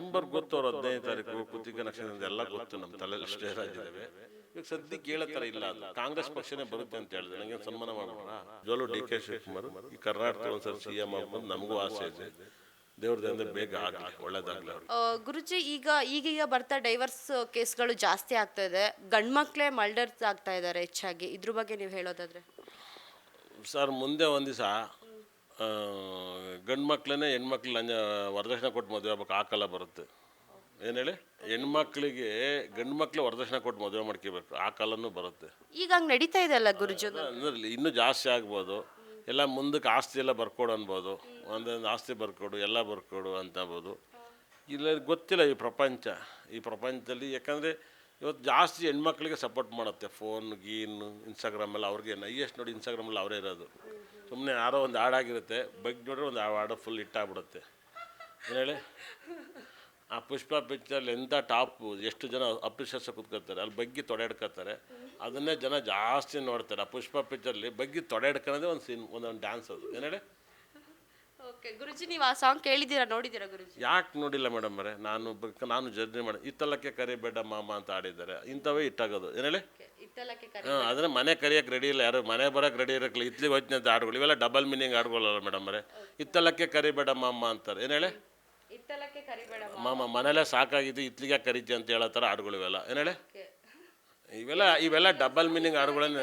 Number ಗೊತ್ತು ಅವ್ರು ಹದಿನೈದು ತಾರೀಕು ಕುತ್ತಿಗ ನಕ್ಷತ್ರ ಎಲ್ಲ ಗೊತ್ತು ನಮ್ಮ ತಲೆಯಲ್ಲಿ ಅಷ್ಟೇ ಆಗಿದ್ದಾವೆ ಈಗ ಸದ್ಯಕ್ಕೆ ಹೇಳೋ ಥರ ಇಲ್ಲ ಅದು. ಕಾಂಗ್ರೆಸ್ ಪಕ್ಷನೇ ಬರುತ್ತೆ ಅಂತ ಹೇಳಿದ್ರೆ. ನನಗೆ ಸನ್ಮಾನ ಮಾಡೋಣ. ಜೋಲು ಡಿ ಕೆ ಶಿವಕುಮಾರ್ ಈ ಕರ್ನಾಟಕ ಒಂದ್ಸರಿ ಸಿ ಎಂ ಆಗ್ಬೋದು ನಮಗೂ ಆಸೆ ಇದೆ. ದೇವ್ರದಿಂದ ಬೇಗ ಆಗಲಿ ಒಳ್ಳೇದಾಗಲಿ ಗುರುಜಿ ಈಗ ಈಗೀಗ ಬರ್ತಾ ಡೈವರ್ಸ್ ಕೇಸ್ಗಳು ಜಾಸ್ತಿ ಆಗ್ತಾ ಇದೆ. ಗಂಡ್ಮಕ್ಳೇ ಮರ್ಡರ್ಸ್ ಆಗ್ತಾ ಇದ್ದಾರೆ ಹೆಚ್ಚಾಗಿ. ಇದ್ರ ಬಗ್ಗೆ ನೀವು ಹೇಳೋದಾದ್ರೆ. ಸರ್ ಮುಂದೆ ಒಂದು ದಿವಸ ಗಂಡು ಮಕ್ಳನ್ನೇ ಹೆಣ್ಮಕ್ಳು ಲಂಜ ವರದಕ್ಷಿಣೆ ಕೊಟ್ಟು ಮದುವೆ ಆಗ್ಬೇಕು ಆ ಕಾಲ ಬರುತ್ತೆ. ಏನು ಹೇಳಿ? ಹೆಣ್ಮಕ್ಳಿಗೆ ಗಂಡು ಮಕ್ಳು ವರದಕ್ಷಿಣೆ ಕೊಟ್ಟು ಮದುವೆ ಮಾಡ್ಕೋಬೇಕು ಆ ಕಾಲನೂ ಬರುತ್ತೆ. ಈಗ ಹಂಗೆ ನಡೀತಾ ಇದೆ ಅಲ್ಲ ಗುರುಜಿ ಅಂದ್ರೆ ಇನ್ನೂ ಜಾಸ್ತಿ ಆಗ್ಬೋದು. ಎಲ್ಲ ಮುಂದಕ್ಕೆ ಆಸ್ತಿ ಎಲ್ಲ ಬರ್ಕೊಡು ಅನ್ಬೋದು. ಒಂದೊಂದು ಆಸ್ತಿ ಬರ್ಕೊಡು ಎಲ್ಲ ಬರ್ಕೊಡು ಅಂತ ಅನ್ಬೋದು ಇಲ್ಲ ಗೊತ್ತಿಲ್ಲ ಈ ಪ್ರಪಂಚ ಈ ಪ್ರಪಂಚದಲ್ಲಿ. ಯಾಕಂದರೆ ಇವತ್ತು ಜಾಸ್ತಿ ಹೆಣ್ಮಕ್ಳಿಗೆ ಸಪೋರ್ಟ್ ಮಾಡುತ್ತೆ ಫೋನ್ ಗೀನ್ ಇನ್ಸ್ಟಾಗ್ರಾಮ್ ಎಲ್ಲ ಅವ್ರಿಗೆ. ನೈಯೆಸ್ಟ್ ನೋಡಿ ಇನ್ಸ್ಟಾಗ್ರಾಮಲ್ಲಿ ಅವರೇ ಇರೋದು. ಸುಮ್ಮನೆ ಯಾರೋ ಒಂದು ಹಾಡಾಗಿರುತ್ತೆ ಬಗ್ಗೆ ನೋಡ್ರೆ ಒಂದು ಹಾಡು ಫುಲ್ ಹಿಟ್ಟಾಗ್ಬಿಡುತ್ತೆ ಏನು ಹೇಳಿ? ಆ ಪುಷ್ಪ ಪಿಕ್ಚರಲ್ಲಿ ಎಂಥ ಟಾಪು ಎಷ್ಟು ಜನ ಅಪ್ರಿಷಿಯೇಷ ಕೂತ್ಕೊತಾರೆ ಅಲ್ಲಿ ಬಗ್ಗಿ ತೊಡೆಡ್ಕೊತಾರೆ ಅದನ್ನೇ ಜನ ಜಾಸ್ತಿ ನೋಡ್ತಾರೆ. ಆ ಪುಷ್ಪ ಪಿಕ್ಚರ್ಲಿ ಬಗ್ಗಿ ತೊಡೆಡ್ಕೊಳೋದೇ ಒಂದು ಸೀನ್ ಒಂದೊಂದು ಡ್ಯಾನ್ಸ್ ಅದು. ಏನು ಹೇಳಿ? ಓಕೆ ಗುರುಜಿ ನೀವು ಆ ಸಾಂಗ್ ಕೇಳಿದ್ದೀರಾ ನೋಡಿದ್ದೀರಾ ಗುರುಜಿ? ಯಾಕೆ ನೋಡಿಲ್ಲ ಮೇಡಮ್ ಅವರೇ? ನಾನು ನಾನು ಜರ್ನಿ ಮಾಡಿ ಇತ್ತಲಕ್ಕೆ ಕರಿಬೇಡ ಮಾಮ ಅಂತ ಆಡಿದ್ದಾರೆ. ಇಂಥವೇ ಇಟ್ಟಾಗೋದು ಏನು ಹೇಳಿ? ಇತ್ತಲಕ್ಕೆ ಕರೆ ಹಾಂ ಮನೆ ಕರಿಯಕ್ಕೆ ರೆಡಿ ಇಲ್ಲ. ಯಾರು ಮನೆ ಬರೋಕ್ಕೆ ರೆಡಿ ಇರಕ್ಕಿಲ್ಲ ಇತ್ಲಿ ಹೋಯ್ತಿನಂತ ಅಂತ ಹಾಡುಗಳು ಇವೆಲ್ಲ ಡಬಲ್ ಮೀನಿಂಗ್ ಹಾಡುಗಳಲ್ಲ ಮೇಡಮ್ ಅವರೇ. ಇತ್ತಲಕ್ಕೆ ಕರಿಬೇಡ ಮಾಮ ಅಂತಾರೆ. ಏನು ಹೇಳಿ? ಇತ್ತಲಕ್ಕೆ ಕರಿಬೇಡ ಮಾಮ. ಮನೆಯಲ್ಲೇ ಸಾಕಾಗಿದ್ದು ಇತ್ಲಿಗೆ ಕರಿತಿ ಅಂತ ಹೇಳೋ ಥರ ಹಾಡುಗಳು ಇವೆಲ್ಲ. ಏನು ಹೇಳಿ? ಇವೆಲ್ಲ ಇವೆಲ್ಲ ಡಬಲ್ ಮೀನಿಂಗ್ ಹಾಡುಗಳನ್ನ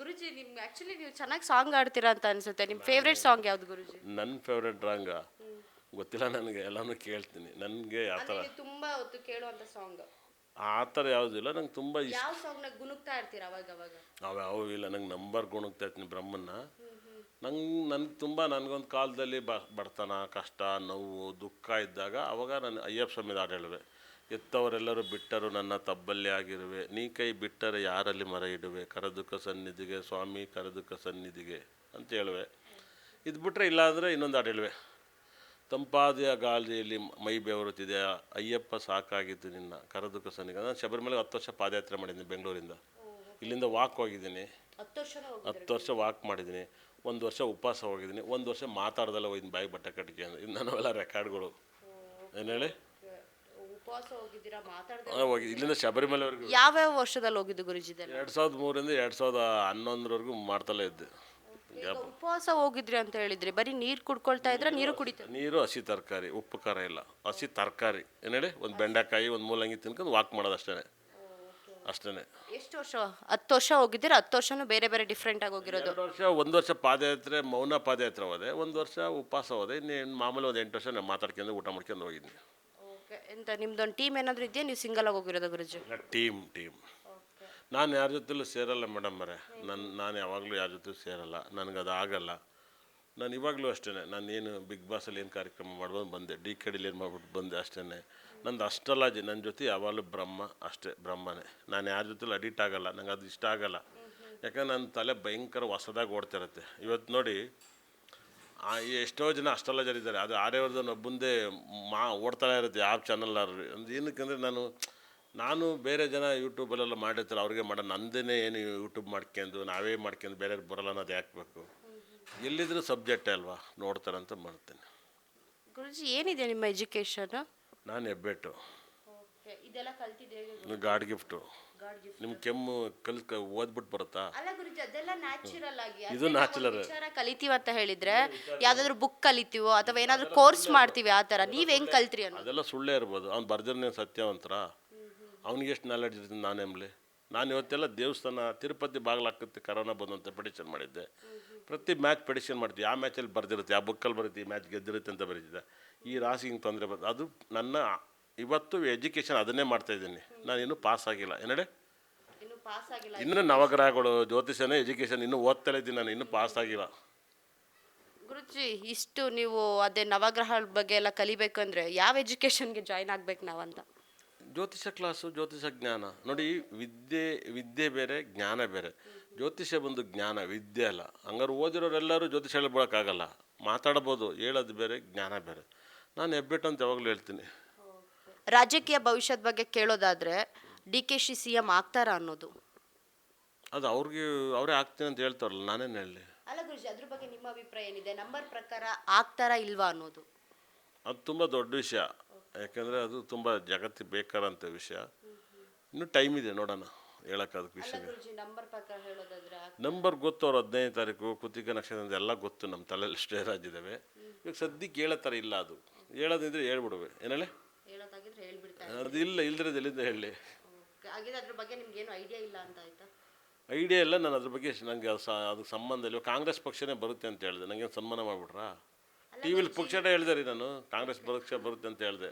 ಗುರುಜಿ ನಿಮ್ ಆಕ್ಚುಲಿ ನೀವು ಚೆನ್ನಾಗಿ ಸಾಂಗ್ ಆಡ್ತೀರಾ ಅಂತ ಅನ್ಸುತ್ತೆ. ನಿಮ್ಮ ಫೇವ್ರೇಟ್ ಸಾಂಗ್ ಯಾವ್ದು ಗುರುಜಿ? ನನ್ನ ಫೇವ್ರೆಟ್ ರಾಂಗ ಗೊತ್ತಿಲ್ಲ ನನಗೆ ಎಲ್ಲನೂ ಕೇಳ್ತೀನಿ. ನನಗೆ ಆ ಥರ. ತುಂಬಾ ಹೊತ್ತು ಕೇಳುವಂತ ಸಾಂಗ್ ಆ ಥರ ಯಾವುದಿಲ್ಲ ನಂಗೆ ತುಂಬ ಇಷ್ಟ. ಯಾವ ಸಾಂಗ್ನ ಗುನುಗ್ತಾ ಇರ್ತೀರಾ ಅವಾಗ ಅವಾಗ ಅವು ಇಲ್ಲ ನಂಗೆ ನಂಬರ್ ಗುಣಗ್ತಾ ಇರ್ತೀನಿ ಬ್ರಹ್ಮನ್ನ. ನಂಗೆ ನನಗೆ ತುಂಬ ನನಗೊಂದು ಕಾಲದಲ್ಲಿ ಬ ಬಡತನ ಕಷ್ಟ ನೋವು ದುಃಖ ಇದ್ದಾಗ ಅವಾಗ ನಾನು ಅಯ್ಯಪ್ಪ ಸ್ವಾಮಿ ಹಾಡು ಹೇಳುವೆ ಎತ್ತವರೆಲ್ಲರೂ ಬಿಟ್ಟರು ನನ್ನ ತಬ್ಬಲ್ಲಿ ಆಗಿರುವೆ. ನೀ ಕೈ ಬಿಟ್ಟರೆ ಯಾರಲ್ಲಿ ಮರ ಇಡುವೆ? ಕರದುಕ ಸನ್ನಿಧಿಗೆ ಸ್ವಾಮಿ ಕರದುಕ ಸನ್ನಿಧಿಗೆ ಅಂತ ಹೇಳುವೆ. ಇದು ಬಿಟ್ಟರೆ ಇಲ್ಲಾಂದರೆ ಇನ್ನೊಂದು ಹಾಡು ಹೇಳುವೆ. ತಂಪಾದ ಗಾಳಿಯಲ್ಲಿ ಮೈ ಬೆವರುತ್ತಿದೆ. ಅಯ್ಯಪ್ಪ ಸಾಕಾಗಿದ್ದು ನಿನ್ನ ಕರದುಕ ಸನ್ನಿಗೆ ನಾನು ಶಬರಿಮಲೆ ಹತ್ತು ವರ್ಷ ಪಾದಯಾತ್ರೆ ಮಾಡಿದ್ದೀನಿ ಬೆಂಗಳೂರಿಂದ. ಇಲ್ಲಿಂದ ವಾಕ್ ಹೋಗಿದ್ದೀನಿ. ಹತ್ತು ವರ್ಷ ವಾಕ್ ಮಾಡಿದ್ದೀನಿ. ಒಂದು ವರ್ಷ ಉಪವಾಸ ಹೋಗಿದ್ದೀನಿ. ಒಂದು ವರ್ಷ ಮಾತಾಡ್ದಲ್ಲ ಹೋಗಿದ್ದೀನಿ ಬಾಯಿ ಬಟ್ಟೆ ಕಟ್ಟಿಗೆ ಅಂದರೆ. ಇದು ನನ್ನವೆಲ್ಲ ರೆಕಾರ್ಡ್ಗಳು ಏನು ಹೇಳಿ ಉಪವಾಸ ಹೋಗಿದ್ದೀರಾ ಮಾತಾಡ್ದೆ ಆ, ಹೋಗಿ ಇಲ್ಲಿಂದ ಶಬರಿಮಲೆವರೆಗೂ. ಯಾವ ವರ್ಷದಲ್ಲಿ ಹೋಗಿದ್ದು ಗುರುಜಿ ಎರಡ್ ಸಾವಿರದ ಮೂರರಿಂದ ಎರಡು ಸಾವಿರದ ಹನ್ನೊಂದರವರೆಗೂ ಮಾಡ್ತಲೇ ಇದ್ದೆ. ಉಪವಾಸ ಹೋಗಿದ್ರಿ ಅಂತ ಹೇಳಿದ್ರಿ. ಬರೀ ನೀರ್ ಕುಡ್ಕೊಳ್ತಾ ಇದ್ರೆ ನೀರು ಕುಡಿತ ನೀರು ಹಸಿ ತರಕಾರಿ ಉಪ್ಪು ಖಾರ ಇಲ್ಲ. ಹಸಿ ತರಕಾರಿ. ಏನು ಹೇಳಿ? ಒಂದು ಬೆಂಡೆಕಾಯಿ ಒಂದು ಮೂಲಂಗಿ ತಿನ್ಕೊಂಡು ವಾಕ್ ಮಾಡೋದು ಅಷ್ಟೇ ಅಷ್ಟೇ ಎಷ್ಟು ವರ್ಷ? ಹತ್ತು ವರ್ಷ ಹೋಗಿದ್ದೀರಾ? ಹತ್ತು ವರ್ಷನೂ ಬೇರೆ ಬೇರೆ ಡಿಫ್ರೆಂಟ್ ಆಗಿ ಹೋಗಿರೋದು. ಎರಡು ವರ್ಷ ಒಂದು ವರ್ಷ ಪಾದಯಾತ್ರೆ ಮೌನ ಪಾದಯಾತ್ರೆ ಹೋದೆ. ಒಂದು ವರ್ಷ ಉಪವಾಸ ಹೋದೆ. ಇನ್ನೇನು ಮಾಮೂಲಿ ಒಂದು ಎಂಟು ವರ್ಷ ನಾನು ಮಾತಾಡ್ಕೊಂಡು ಊಟ ಮಾಡ್ಕೊಂಡು ಹೋಗಿದ್ದೀನಿ ಎಂತ ನಿಮ್ದೊಂದು ಟೀಮ್ ಏನಾದರೂ ಇದೆಯಾ? ನೀವು ಸಿಂಗಲ್ ಆಗಿ ಹೋಗಿರೋದು ಗುರುಜಿ? ಟೀಮ್ ಟೀಮ್ ನಾನು ಯಾರ ಜೊತೆಲೂ ಸೇರಲ್ಲ ಮೇಡಮ್ ಅವರೇ. ನನ್ನ ನಾನು ಯಾವಾಗಲೂ ಯಾರ ಜೊತೆ ಸೇರಲ್ಲ. ನನಗದು ಆಗಲ್ಲ. ನಾನು ಇವಾಗಲೂ ಅಷ್ಟೇ ನಾನು ಏನು ಬಿಗ್ ಬಾಸಲ್ಲಿ ಏನು ಕಾರ್ಯಕ್ರಮ ಮಾಡ್ಬೋದು ಬಂದೆ. ಡಿ ಕೆ ಡಿಲಿ ಏನು ಮಾಡ್ಬಿಟ್ಟು ಬಂದೆ ಅಷ್ಟೇ ನಂದು ಅಷ್ಟಲ್ಲ ಜಿ ನನ್ನ ಜೊತೆ ಯಾವಾಗಲೂ ಬ್ರಹ್ಮ ಅಷ್ಟೇ ಬ್ರಹ್ಮನೇ. ನಾನು ಯಾರ ಜೊತೆಲೂ ಅಡಿಟ್ ಆಗಲ್ಲ. ನಂಗೆ ಅದು ಇಷ್ಟ ಆಗಲ್ಲ. ಯಾಕಂದ್ರೆ ನನ್ನ ತಲೆ ಭಯಂಕರ ಹೊಸದಾಗಿ ಓಡ್ತಿರುತ್ತೆ ಇವತ್ತು ನೋಡಿ ಆ ಎಷ್ಟೋ ಜನ ಅಷ್ಟೆಲ್ಲ ಜನ ಇದ್ದಾರೆ. ಅದು ಆರ್ಯವರ್ಧನ್ ಒಬ್ಬಂದೇ ಮಾ ಓಡ್ತಾನೆ ಇರುತ್ತೆ ಯಾವ ಚಾನಲ್ ಅಂದ್ರೆ ಏನಕ್ಕಂದರೆ ನಾನು ನಾನು ಬೇರೆ ಜನ ಯೂಟ್ಯೂಬಲ್ಲೆಲ್ಲ ಮಾಡಿರ್ತಾರೆ. ಅವ್ರಿಗೆ ಮಾಡ ನಂದೇನೆ ಏನು ಯೂಟ್ಯೂಬ್ ಮಾಡ್ಕೊಂಡು ನಾವೇ ಮಾಡ್ಕೊಂಡು ಬೇರೆ ಬರಲ್ಲ ಅನ್ನೋದು ಹಾಕ್ಬೇಕು ಎಲ್ಲಿದ್ರೂ ಸಬ್ಜೆಕ್ಟ್ ಅಲ್ವಾ? ನೋಡ್ತಾರೆ ಅಂತ ಮಾಡ್ತೇನೆ. ಗುರುಜಿ ಏನಿದೆ ನಿಮ್ಮ ಎಜುಕೇಶನ್ ನಾನು ಹೆಬ್ಬೆಟ್ಟು ಇದೆಲ್ಲ ಕಲ್ತಿದ್ದೆ ಗಾಡ್ ಗಿಫ್ಟು ನಿಮ್ಮ ಕೆಮ್ಮು ಕಲ್ ಕ ಓದ್ಬಿಟ್ಟು ಬರುತ್ತಾ? ಅಲ್ಲ ಗುರುಜಿ ಅದೆಲ್ಲ ನ್ಯಾಚುರಲ್ ಆಗಿ ಇದು ನ್ಯಾಚುರಲ್ ವಿಚಾರ ಕಲಿತೀವಿ ಅಂತ ಹೇಳಿದ್ರೆ ಯಾವ್ದಾದ್ರು ಬುಕ್ ಕಲಿತೀವೋ ಅಥವಾ ಏನಾದ್ರು ಕೋರ್ಸ್ ಮಾಡ್ತೀವಿ ಆ ತರ ನೀವ್ ಹೆಂಗ್ ಕಲ್ತ್ರಿ ಅದೆಲ್ಲ ಸುಳ್ಳೇ ಇರ್ಬೋದು. ಅವ್ನು ಬರ್ದಿರ್ನೇನು ಸತ್ಯವಂತರ. ಅವ್ನಿಗೆ ಎಷ್ಟು ನಾಲೆಡ್ಜ್ ಇರ್ತೀನಿ ನಾನೆಂಬ್ಲಿ ನಾನು ಇವತ್ತೆಲ್ಲ ದೇವಸ್ಥಾನ ತಿರುಪತಿ ಬಾಗಿಲಾಕತ್ತೆ ಕರೋನಾ ಬಂದಂತ ಪೆಡಿಷನ್ ಮಾಡಿದ್ದೆ. ಪ್ರತಿ ಮ್ಯಾಚ್ ಪೆಡಿಷನ್ ಮಾಡ್ತೀವಿ. ಆ ಮ್ಯಾಚಲ್ಲಿ ಬರ್ದಿರುತ್ತೆ ಆ ಬುಕ್ಕಲ್ಲಿ ಬರುತ್ತೆ ಈ ಮ್ಯಾಚ್ ಗೆದ್ದಿರುತ್ತೆ ಅಂತ ಬರೀತಿದ್ದೆ. ಈ ರಾಶಿ ಹಿಂಗೆ ತೊಂದರೆ ಬರ್ತದೆ ಅದು ನನ್ನ ಇವತ್ತು ಎಜುಕೇಷನ್ ಅದನ್ನೇ ಮಾಡ್ತಾ ಇದ್ದೀನಿ. ನಾನು ಇನ್ನೂ ಪಾಸ್ ಆಗಿಲ್ಲ. ಏನಡೆ? ಇನ್ನು ಪಾಸ್ ಆಗಿಲ್ಲ. ಇನ್ನೂ ನವಗ್ರಹಗಳು ಜ್ಯೋತಿಷನೇ ಎಜುಕೇಷನ್. ಇನ್ನೂ ಓದ್ತಲೇ ಇದ್ದೀನಿ ನಾನು. ಇನ್ನೂ ಪಾಸ್ ಆಗಿಲ್ಲ. ಗುರುಜಿ ಇಷ್ಟು ನೀವು ಅದೇ ನವಗ್ರಹಗಳ ಬಗ್ಗೆ ಎಲ್ಲ ಕಲಿಬೇಕಂದ್ರೆ ಯಾವ ಎಜುಕೇಷನ್ಗೆ ಜಾಯ್ನ್ ಆಗ್ಬೇಕು ನಾವಂತ? ಜ್ಯೋತಿಷ ಕ್ಲಾಸು ಜ್ಯೋತಿಷ ಜ್ಞಾನ. ನೋಡಿ ವಿದ್ಯೆ ವಿದ್ಯೆ ಬೇರೆ ಜ್ಞಾನ ಬೇರೆ. ಜ್ಯೋತಿಷ್ಯ ಬಂದು ಜ್ಞಾನ ವಿದ್ಯೆ ಅಲ್ಲ. ಹಂಗಾರೆ ಓದಿರೋರೆಲ್ಲರೂ ಜ್ಯೋತಿಷ ಹೇಳ್ಬೋಕ್ಕಾಗಲ್ಲ ಮಾತಾಡ್ಬೋದು ಹೇಳೋದು ಬೇರೆ ಜ್ಞಾನ ಬೇರೆ. ನಾನು ಹೆಬ್ಬಿಟ್ಟು ಅಂತ ಯಾವಾಗಲೂ ಹೇಳ್ತೀನಿ. ರಾಜಕೀಯ ಭವಿಷ್ಯದ ಬಗ್ಗೆ ಕೇಳೋದಾದ್ರೆ D K Shi C M ಆಗ್ತಾರಾ ಅನ್ನೋದು. ಅದು ಅವ್ರಿಗೆ ಅವರೇ ಆಗ್ತೀನಿ ಅಂತ ಹೇಳ್ತಾರಲ್ಲ ನಾನೇನು ಹೇಳಲಿ. ಅಲ್ಲ ಗುರುಜಿ ಅದ್ರ ಬಗ್ಗೆ ನಿಮ್ಮ ಅಭಿಪ್ರಾಯ ಏನಿದೆ? ನಂಬರ್ ಪ್ರಕಾರ ಆಗ್ತಾರ ಇಲ್ವಾ ಅನ್ನೋದು? ಅದು ತುಂಬ ದೊಡ್ಡ ವಿಷಯ. ಯಾಕಂದ್ರೆ ಅದು ತುಂಬ ಜಗತ್ತಿಗೆ ಬೇಕಾದಂಥ ವಿಷಯ. ಇನ್ನು ಟೈಮ್ ಇದೆ ನೋಡೋಣ. ಹೇಳೋಕ್ಕಾದ ವಿಷಯ ಗುರುಜಿ ನಂಬರ್ ಪ್ರಕಾರ ಹೇಳೋದಾದ್ರೆ ನಂಬರ್ ಗೊತ್ತು ಅವ್ರು ಹದಿನೈದು ತಾರೀಕು ಕೃತಿಕ ನಕ್ಷತ್ರ ಎಲ್ಲ ಗೊತ್ತು ನಮ್ಮ ತಲೆಯಲ್ಲಿ ಸ್ಟೇರಾಜ್ ಇದ್ದಾವೆ ಇವಾಗ ಸದ್ಯಕ್ಕೆ ಹೇಳೋ ಥರ ಇಲ್ಲ ಅದು. ಹೇಳೋದಿದ್ರೆ ಹೇಳ್ಬಿಡುವೆ. ಏನೇಳೆ ಹೇಳೋದಾಗಿದ್ರೆ ಹೇಳ್ಬಿಡ್ತಾ ಅದು ಇಲ್ಲ ಇಲ್ದಿರೋದು ಎಲ್ಲಿಂದ ಹೇಳಿ? ಹಾಗಿದ್ರೆ ಅದ್ರ ಬಗ್ಗೆ ಐಡಿಯಾ ಇಲ್ಲ ಅಂತ ಆಯ್ತಾ? ಐಡಿಯಾ ಇಲ್ಲ ನಾನು ಅದ್ರ ಬಗ್ಗೆ ನನಗೆ ಅದಕ್ಕೆ ಸಂಬಂಧ ಇಲ್ಲ. ಕಾಂಗ್ರೆಸ್ ಪಕ್ಷನೇ ಬರುತ್ತೆ ಅಂತ ಹೇಳಿದೆ. ನಂಗೆ ಸನ್ಮಾನ ಮಾಡಿಬಿಟ್ರಾ? ಟಿ ವಿಲಿ ಪಕ್ಷನೇ ಹೇಳಿದೆ ರೀ ನಾನು. ಕಾಂಗ್ರೆಸ್ ಪಕ್ಷ ಬರುತ್ತೆ ಅಂತ ಹೇಳಿದೆ.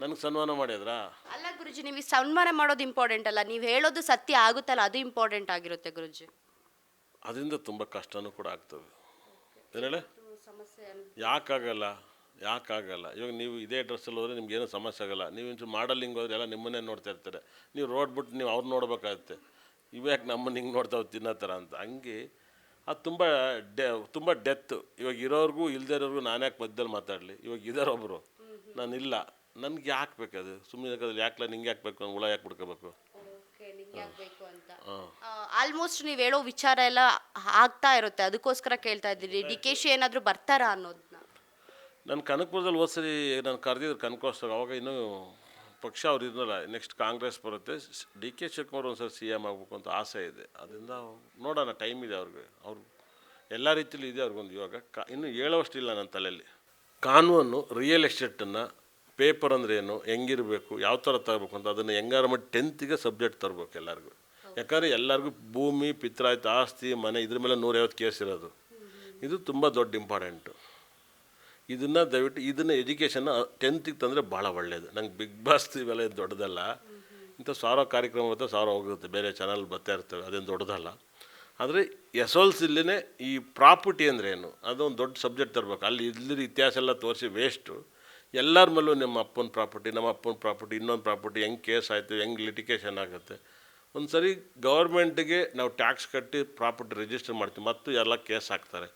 ನನಗೆ ಸನ್ಮಾನ ಮಾಡಿದ್ರಾ? ಅಲ್ಲ ಗುರುಜಿ ನೀವು ಸನ್ಮಾನ ಮಾಡೋದು ಇಂಪಾರ್ಟೆಂಟ್ ಅಲ್ಲ. ನೀವು ಹೇಳೋದು ಸತ್ಯ ಆಗುತ್ತಲ್ಲ ಅದು ಇಂಪಾರ್ಟೆಂಟ್ ಆಗಿರುತ್ತೆ ಗುರುಜಿ. ಅದರಿಂದ ತುಂಬ ಕಷ್ಟನೂ ಕೂಡ ಆಗ್ತದೆ. ಏನೇಳೆ ಸಮಸ್ಯೆ ಯಾಕಾಗಲ್ಲ? ಯಾಕಾಗಲ್ಲ? ಇವಾಗ ನೀವು ಇದೇ ಡ್ರೆಸ್ಸಲ್ಲಿ ಹೋದರೆ ನಿಮ್ಗೆ ಏನೂ ಸಮಸ್ಯೆ ಆಗಲ್ಲ. ನೀವು ಇಂಚು ಮಾಡಲಿಂಗ್ ಹೋದ್ರೆ ಎಲ್ಲ ನಿಮ್ಮನ್ನೇ ನೋಡ್ತಾ ಇರ್ತಾರೆ. ನೀವು ರೋಡ್ ಬಿಟ್ಟು ನೀವು ಅವ್ರು ನೋಡ್ಬೇಕಾಗತ್ತೆ. ಇವು ಯಾಕೆ ನಮ್ಮನ್ನ ಹಿಂಗೆ ನೋಡ್ತಾವೆ ತಿನ್ನೋ ಥರ ಅಂತ. ಹಂಗೆ ಅದು ತುಂಬ ಡೆ ತುಂಬ ಡೆತ್ ಇವಾಗ ಇರೋರಿಗೂ ಇಲ್ಲದೇ ಇರೋರ್ಗೂ ನಾನು ಯಾಕೆ ಮಧ್ಯದಲ್ಲಿ ಮಾತಾಡಲಿ? ಇವಾಗ ಇದ್ದಾರೊಬ್ಬರು ನಾನಿಲ್ಲ ನಾನು ಇಲ್ಲ. ನನಗೆ ಯಾಕೆ ಬೇಕದು ಸುಮ್ಮನೆ ಅದ್ರಲ್ಲಿ ಯಾಕೆ ನಿಂಗೆ ಯಾಕೆ ಬೇಕು? ಹುಳ ಯಾಕೆ ಬಿಡ್ಕೋಬೇಕು ಆಲ್ಮೋಸ್ಟ್ ನೀವು ಹೇಳೋ ವಿಚಾರ ಎಲ್ಲ ಆಗ್ತಾ ಇರುತ್ತೆ. ಅದಕ್ಕೋಸ್ಕರ ಕೇಳ್ತಾ ಇದ್ದೀರಿ. ಡಿ ಕೆ ಶಿ ಏನಾದರೂ ಬರ್ತಾರಾ ಅನ್ನೋದನ್ನ ನನ್ನ ಕನಕಪುರದಲ್ಲಿ ಹೋದ್ಸರಿ ನಾನು ಕರೆದಿದ್ರು ಕನಕೋತ್ಸವ ಅವಾಗ ಇನ್ನೂ ಪಕ್ಷ ಅವ್ರು ಇದ್ನಲ್ಲ ನೆಕ್ಸ್ಟ್ ಕಾಂಗ್ರೆಸ್ ಬರುತ್ತೆ. ಡಿ ಕೆ ಶಿವಕುಮಾರ್ ಒಂದು ಸರ್ ಸಿ ಎಂ ಆಗಬೇಕು ಅಂತ ಆಸೆ ಇದೆ. ಅದರಿಂದ ನೋಡೋಣ ಟೈಮ್ ಇದೆ ಅವ್ರಿಗೆ. ಅವ್ರು ಎಲ್ಲ ರೀತಿಯಲ್ಲಿ ಇದೆ ಅವ್ರಿಗೊಂದು ಇವಾಗ. ಕಾ ಇನ್ನೂ ಇಲ್ಲ ನನ್ನ ತಲೆಯಲ್ಲಿ. ಕಾನೂನು ರಿಯಲ್ ಎಸ್ಟೇಟನ್ನು ಪೇಪರ್ ಅಂದರೆ ಏನು ಹೆಂಗಿರಬೇಕು ಯಾವ ಥರ ತರಬೇಕು ಅಂತ ಅದನ್ನು ಹೆಂಗಾರ ಮಾಡಿ ಟೆಂತಿಗೆ ಸಬ್ಜೆಕ್ಟ್ ತರಬೇಕು ಎಲ್ಲರಿಗೂ. ಯಾಕಂದರೆ ಎಲ್ಲರಿಗೂ ಭೂಮಿ ಪಿತ್ರಾಯ್ತು ಆಸ್ತಿ ಮನೆ ಇದ್ರ ಮೇಲೆ ನೂರೈವತ್ತು ಕೇಸ್ ಇರೋದು. ಇದು ತುಂಬ ದೊಡ್ಡ ಇಂಪಾರ್ಟೆಂಟು ಇದನ್ನು ದಯವಿಟ್ಟು, ಇದನ್ನು ಎಜುಕೇಷನ್ನ ಟೆಂತಿಗೆ ತಂದರೆ ಭಾಳ ಒಳ್ಳೆಯದು ನಂಗೆ ಬಿಗ್ ಬಾಸ್ ಇವೆಲ್ಲ ಏನು ದೊಡ್ಡದಲ್ಲ. ಇಂಥ ಸಾವಿರ ಕಾರ್ಯಕ್ರಮ ಬರುತ್ತೆ ಸಾವಿರ ಹೋಗುತ್ತೆ. ಬೇರೆ ಚಾನಲ್ ಬರ್ತಾ ಇರ್ತವೆ. ಅದೇನು ದೊಡ್ಡದಲ್ಲ. ಆದರೆ ಎಸ್ ಎಲ್ ಸಿಲಿನೇ ಈ ಪ್ರಾಪರ್ಟಿ ಅಂದರೆ ಏನು? ಅದೊಂದು ದೊಡ್ಡ ಸಬ್ಜೆಕ್ಟ್ ತರಬೇಕು. ಅಲ್ಲಿ ಇಲ್ಲದ ಇತಿಹಾಸ ಎಲ್ಲ ತೋರಿಸಿ ವೇಸ್ಟು ಎಲ್ಲರ ಮೇಲೂ ನಿಮ್ಮ ಅಪ್ಪನ ಪ್ರಾಪರ್ಟಿ ನಮ್ಮ ಅಪ್ಪನ ಪ್ರಾಪರ್ಟಿ ಇನ್ನೊಂದು ಪ್ರಾಪರ್ಟಿ ಹೆಂಗೆ ಕೇಸ್ ಆಯಿತು, ಹೆಂಗೆ ಲಿಟಿಕೇಷನ್ ಆಗುತ್ತೆ. ಒಂದು ಸರಿ ಗೌರ್ಮೆಂಟಿಗೆ ನಾವು ಟ್ಯಾಕ್ಸ್ ಕಟ್ಟಿ ಪ್ರಾಪರ್ಟಿ ರಿಜಿಸ್ಟರ್ ಮಾಡ್ತೀವಿ. ಮತ್ತು ಎಲ್ಲ ಕೇಸ್ ಹಾಕ್ತಾರೆ.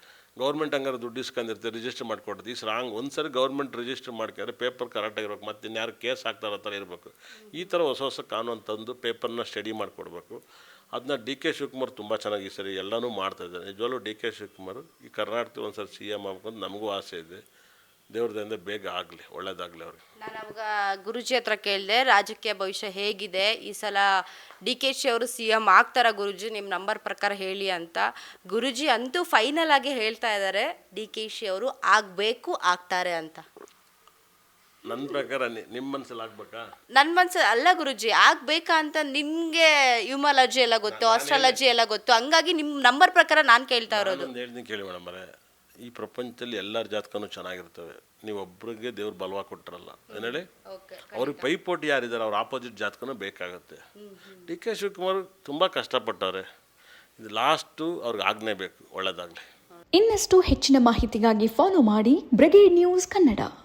ಗೌರ್ಮೆಂಟ್ ಹಂಗಾರೆ ದುಡ್ಡು ಇಸ್ಕೊಂಡಿರ್ತೀವಿ ರಿಜಿಸ್ಟರ್ ಮಾಡಿಕೊಡ್ತೀವಿ ಈ ರಾಂಗ್ ಒಂದು ಸರಿ ಗೌರ್ಮೆಂಟ್ ರಿಜಿಸ್ಟರ್ ಮಾಡ್ಕೊಂಡ್ರೆ ಪೇಪರ್ ಕರೆಕ್ಟ್ ಕರೆಕ್ಟಾಗಿರ್ಬೇಕು ಮತ್ತು ಇನ್ಯಾರು ಕೇಸ್ ಹಾಕ್ತಾರೋ ಥರ ಇರಬೇಕು. ಈ ಥರ ಹೊಸ ಹೊಸ ಕಾನೂನು ತಂದು ಪೇಪರ್ನ ಸ್ಟಡಿ ಮಾಡಿಕೊಡ್ಬೇಕು. ಅದನ್ನ ಡಿ ಕೆ ಶಿವಕುಮಾರ್ ತುಂಬ ಚೆನ್ನಾಗಿ ಈ ಸರಿ ಎಲ್ಲನೂ ಮಾಡ್ತಾಯಿದ್ದಾರೆ ನಿಜವಾಗ್ಲೂ ಡಿ ಕೆ ಶಿವಕುಮಾರ್ ಈ ಕರ್ನಾಟಕದ ಒಂದು ಸರಿ ಸಿ ಎಂ ಆಗ್ಬೇಕು ಅಂತ ನಮಗೂ ಆಸೆ ಇದೆ. ದೇವ್ರದಿಂದ ಬೇಗ ಆಗಲಿ ಒಳ್ಳೇದಾಗಲಿ ಅವ್ರಿಗೆ. ನಾನು ಅವಾಗ ಗುರುಜಿ ಹತ್ರ ಕೇಳಿದೆ ರಾಜಕೀಯ ಭವಿಷ್ಯ ಹೇಗಿದೆ? ಈ ಸಲ ಡಿ ಕೆ ಶಿ ಅವರು ಸಿ ಎಂ ಆಗ್ತಾರ ಗುರುಜಿ? ನಿಮ್ಮ ನಂಬರ್ ಪ್ರಕಾರ ಹೇಳಿ ಅಂತ. ಗುರುಜಿ ಅಂತೂ ಫೈನಲ್ ಆಗಿ ಹೇಳ್ತಾ ಇದ್ದಾರೆ ಡಿ ಕೆ ಶಿ ಅವರು ಆಗಬೇಕು ಆಗ್ತಾರೆ ಅಂತ. ನನ್ನ ಪ್ರಕಾರ ನಿಮ್ಮ ಮನಸ್ಸಲ್ಲಿ ಆಗ್ಬೇಕಾ? ನನ್ನ ಮನ್ಸು ಅಲ್ಲ ಗುರುಜಿ ಆಗ್ಬೇಕಾ ಅಂತ ನಿಮಗೆ ಯುಮಾಲಜಿ ಎಲ್ಲ ಗೊತ್ತು ಆಸ್ಟ್ರಾಲಜಿ ಎಲ್ಲ ಗೊತ್ತು. ಹಂಗಾಗಿ ನಿಮ್ಮ ನಂಬರ್ ಪ್ರಕಾರ ನಾನು ಕೇಳ್ತಾ ಇರೋದು. ಹೇಳ್ತೀನಿ ಕೇಳಿ ಮೇಡಮ್ ಈ ಪ್ರಪಂಚದಲ್ಲಿ ಎಲ್ಲರ ಜಾತಕನೂ ಚೆನ್ನಾಗಿರ್ತವೆ. ನೀವು ಒಬ್ರಿಗೆ ದೇವ್ರು ಬಲವ ಕೊಟ್ಟರಲ್ಲ ಏನ್ ಹೇಳಿ? ಓಕೆ ಅವ್ರಿಗೆ ಪೈಪೋಟಿ ಯಾರಿದ್ದಾರೆ ಅವ್ರ ಆಪೋಸಿಟ್ ಜಾತಕನೂ ಬೇಕಾಗುತ್ತೆ. ಡಿ ಕೆ ಶಿವಕುಮಾರ್ ತುಂಬ ಕಷ್ಟಪಟ್ಟವ್ರೆ. ಇದು ಲಾಸ್ಟು ಅವ್ರಿಗೆ ಆಜ್ಞೆ ಬೇಕು ಒಳ್ಳೇದಾಗಲಿ. ಇನ್ನಷ್ಟು ಹೆಚ್ಚಿನ ಮಾಹಿತಿಗಾಗಿ ಫಾಲೋ ಮಾಡಿ ಬ್ರಿಗೇಡ್ ನ್ಯೂಸ್ ಕನ್ನಡ.